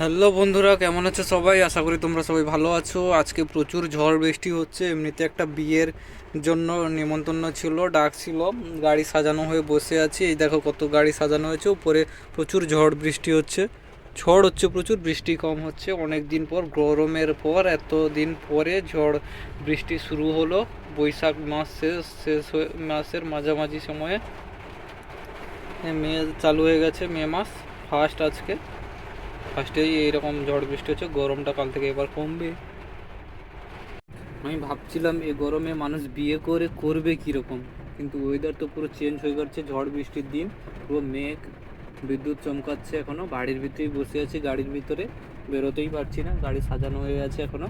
Hello বন্ধুরা, কেমন আছো সবাই? আশা করি তোমরা সবাই ভালো আছো। আজকে প্রচুর ঝড় বৃষ্টি হচ্ছে, এমনিতে একটা বিয়ের জন্য নিমন্ত্রণ ছিল, ডাক ছিল। গাড়ি সাজানো হয়ে বসে আছি। এই দেখো কত গাড়ি সাজানো হয়েছে, উপরে প্রচুর ঝড় বৃষ্টি হচ্ছে। ঝড় হচ্ছে প্রচুর, বৃষ্টি কম হচ্ছে। অনেক দিন পর, গরমের পর, এত দিন পরে ঝড় বৃষ্টি শুরু হলো। বৈশাখ মাস শেষ শেষ হয়ে, মাসের মাঝামাঝি সময়ে, মে চালু হয়ে গেছে, মে মাস ফার্স্ট আজকে। ফার্স্টেই এইরকম ঝড় বৃষ্টি হচ্ছে গরমটা কাল থেকে এবার কমবে। আমি ভাবছিলাম এই গরমে মানুষ বিয়ে করে করবে কীরকম? কিন্তু ওয়েদার তো পুরো চেঞ্জ হয়ে যাচ্ছে ঝড় বৃষ্টির দিন। পুরো মেঘ বিদ্যুৎ চমকাচ্ছে এখনও। বাড়ির ভিতরেই বসে আছি গাড়ির ভিতরে। বেরোতেই পারছি না গাড়ি সাজানো হয়ে আছে এখনও।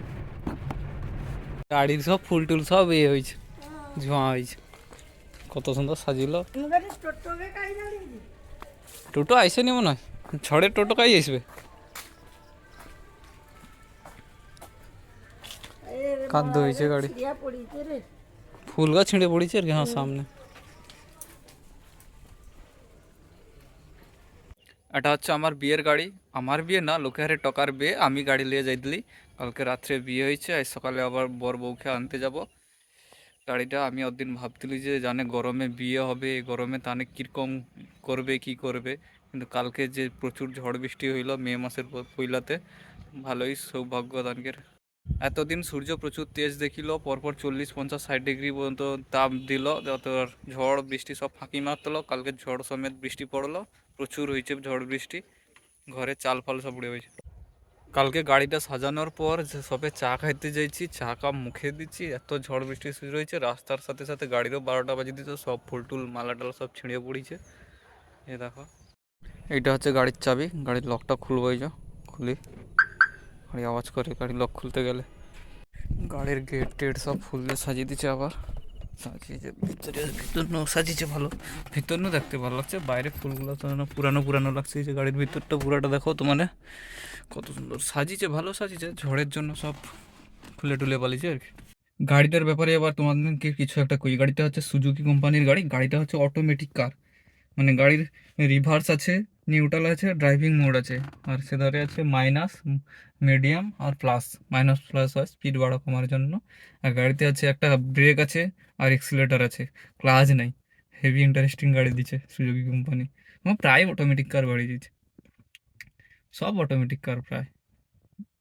গাড়ির সব ফুল টুল সব এ হয়েছে ধোঁয়া হয়েছে। কত সুন্দর সাজিল। টোটো আইসেনি মনে হয়? ঝড়ের টোটো কাই আসবে? হয়েছে গাড়ি। ফুল গাছ ছিঁড়ে পড়েছে আর কি হ্যাঁ সামনে। এটা হচ্ছে আমার বিয়ের গাড়ি। আমার বিয়ে না লোকে হারে টকার বিয়ে। আমি গাড়ি নিয়ে যাই দিলি কালকে রাত্রে বিয়ে হয়েছে আজ সকালে আবার বর বউকে আনতে যাব। গাড়িটা আমি ওদিন ভাবছিলি যে জানে গরমে বিয়ে হবে গরমে তানে কীরকম করবে কি করবে। কিন্তু কালকে যে প্রচুর ঝড় বৃষ্টি হইল মে মাসের প- পইলাতে ভালোই সৌভাগ্য তানকের এতদিন সূর্য প্রচুর তেজ দেখিল, পরপর চল্লিশ, পঞ্চাশ, ষাট ডিগ্রি পর্যন্ত তাপ দিল, যত ঝড়, বৃষ্টি সব ফাঁকি মারতলো, কালকে ঝড় সমেত বৃষ্টি পড়ল, প্রচুর হয়েছে ঝড়, বৃষ্টি, ঘরে চাল ফাল সব উড়ে হয়েছে কালকে গাড়িটা সাজানোর পর সবে চা খাইতে যাইছি, চা কাপ মুখে দিচ্ছি, এত ঝড়, বৃষ্টি শুরু হয়েছে, রাস্তার সাথে সাথে গাড়িরও বারোটা বাজে দিচ্ছে সব ফুল টুল মালা টালা সব ছিঁড়ে পড়েছে। এ দেখো। এইটা হচ্ছে গাড়ির চাবি, গাড়ির লকটা খুলবো এই যা, খুলি। গাড়ি আওয়াজ করে, গাড়ি লক খুলতে গেলে। গাড়ির গেট টেট সব ফুল দিয়ে সাজিয়ে দিচ্ছে আবার। সাজিয়েছে ভিতরে, ভিতর নো সাজিয়েছে ভালো। ভিতর নো দেখতে ভালো লাগছে, বাইরে ফুলগুলো তো যেন পুরানো পুরানো লাগছে। যে গাড়ির ভিতরটা পুরাটা দেখো তো মানে কত সুন্দর। সাজিয়েছে, ভালো সাজিয়েছে, ঝড়ের জন্য সব খুলে টুলে পালিয়েছে আর কি। গাড়িটার ব্যাপারে এবার তোমাদেরকে কিছু একটা কই, গাড়িটা হচ্ছে সুজুকি কোম্পানির গাড়ি, গাড়িটা হচ্ছে অটোমেটিক কার মানে গাড়ির রিভার্স আছে নিউট্রাল আছে ড্রাইভিং মোড আছে। আর সেধারে আছে মাইনাস মিডিয়াম আর প্লাস মাইনাস প্লাস হয় স্পিড বাড়া কমার জন্য। আর গাড়িতে আছে একটা ব্রেক আছে আর এক্সিলেটার আছে। ক্লাচ নাই। হেভি ইন্টারেস্টিং গাড়ি দিচ্ছে সুজুকি কোম্পানি আমার প্রায় অটোমেটিক কার বাড়িয়ে দিচ্ছে সব অটোমেটিক কার প্রায়।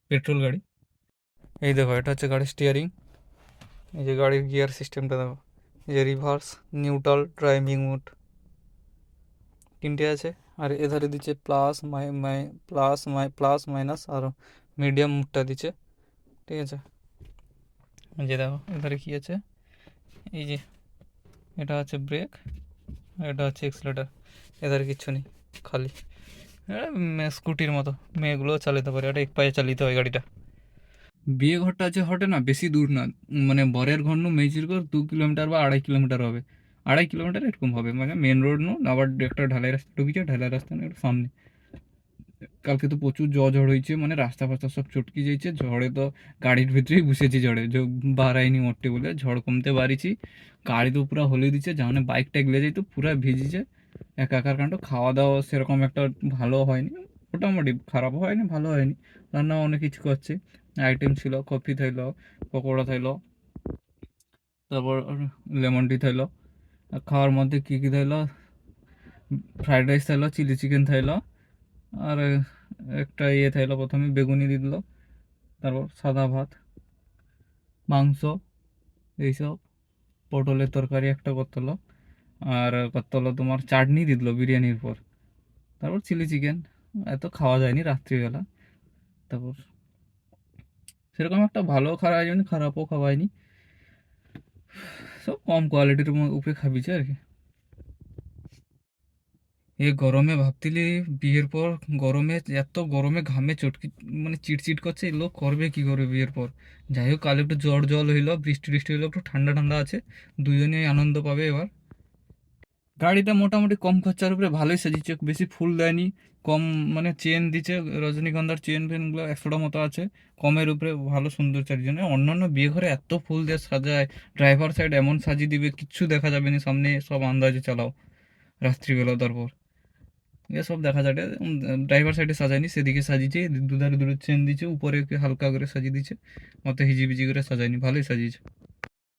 পেট্রোল গাড়ি। এই দেখো, এটা হচ্ছে গাড়ির স্টিয়ারিং এই যে গাড়ির গিয়ার সিস্টেমটা দেখো। এই যে রিভার্স নিউট্রাল ড্রাইভিং মোড তিনটে আছে। আর এধারে দিচ্ছে plus my my plus my plus minus R medium দিচ্ছে, ঠিক আছে? যে দেখো, এধারে কী আছে? এই যে, এটা আছে ব্রেক এটা হচ্ছে এক্সলেটার এধারে কিচ্ছু নেই, খালি। স্কুটির মতো, মেয়েগুলো চালাতে পারে, এটা এক পায়ে চালিতে হয় গাড়িটা। বিয়ে ঘরটা আছে হটে না, বেশি দূর না মানে বরের ঘর নু মেজির ঘর দু কিলোমিটার বা আড়াই কিলোমিটার হবে। আড়াই কিলোমিটার এরকম হবে। মানে মেন রোড নু আবার একটা ঢালাই রাস্তা ঢুকেছে, ঢালাই রাস্তা না সামনে। কালকে তো প্রচুর ঝড় ঝড় হয়েছে মানে রাস্তা ফাস্তা সব চটকে যাইছে। ঝড়ে তো গাড়ির ভিতরেই বসেছি ঝড়ে। বাড়াইনি মোটে বলে, ঝড় কমতে বাড়িছি। গাড়ি তো পুরো হলে দিচ্ছে যেমন বাইক টাইক লে যাই তো পুরো ভিজিছে। একাকার কাণ্ড খাওয়া দাওয়া সেরকম একটা ভালো হয়নি। মোটামুটি খারাপও হয়নি, ভালো হয়নি। রান্না অনেক কিছু করছে। আইটেম ছিল, কফি থাইল, পকোড়া থাইল, তারপর লেমন টি থাইল। খাওয়ার মধ্যে কী কী থাইল ফ্রাইড রাইস থাইল চিলি চিকেন থাইল আর একটা ইয়ে থাইল প্রথমে, বেগুনি দিল, তারপর সাদা ভাত, মাংস, এইসব, পটলের তরকারি একটা করতে হলো আর করতে হলো তোমার চাটনি দিল বিরিয়ানির পর তারপর চিলি চিকেন, এত খাওয়া যায়নি রাত্রিবেলা, তারপর সেরকম একটা ভালো খাওয়া যায়নি, খারাপও খাওয়ায়নি সব কম কোয়ালিটির উপরে খাবিছে আর কি এ গরমে ভাবতিলি বিয়ের পর গরমে এত গরমে ঘামে চটকি মানে চিটচিট করছে লোক করবে কি করবে বিয়ের পর যাই হোক কাল একটু জ্বর জল হইল বৃষ্টি বৃষ্টি হইল একটু ঠান্ডা ঠান্ডা আছে দুজনেই আনন্দ পাবে এবার গাড়িটা মোটামুটি কম খরচার উপরে ভালোই সাজিয়েছে বেশি ফুল দেয়নি, কম মানে চেন দিচ্ছে, রজনীগন্ধার চেন ফেনগুলো একশোটা মতো আছে, কমের উপরে ভালো সুন্দর চারিজনে। অন্যান্য বিয়ে ঘরে এত ফুল দিয়ে সাজায়, ড্রাইভার সাইড এমন সাজিয়ে দিবে, কিচ্ছু দেখা যাবে না, সামনে সব আন্দাজে চালাও, রাত্রিবেলা তারপর। এসব দেখা যাবে ড্রাইভার সাইডে সাজায়নি, সেদিকে সাজিয়েছে দুধারে দুটো চেন দিয়েছে, উপরে হালকা করে সাজিয়ে দিয়েছে অত হিজিবিজি করে সাজায়নি, ভালোই সাজিয়েছে।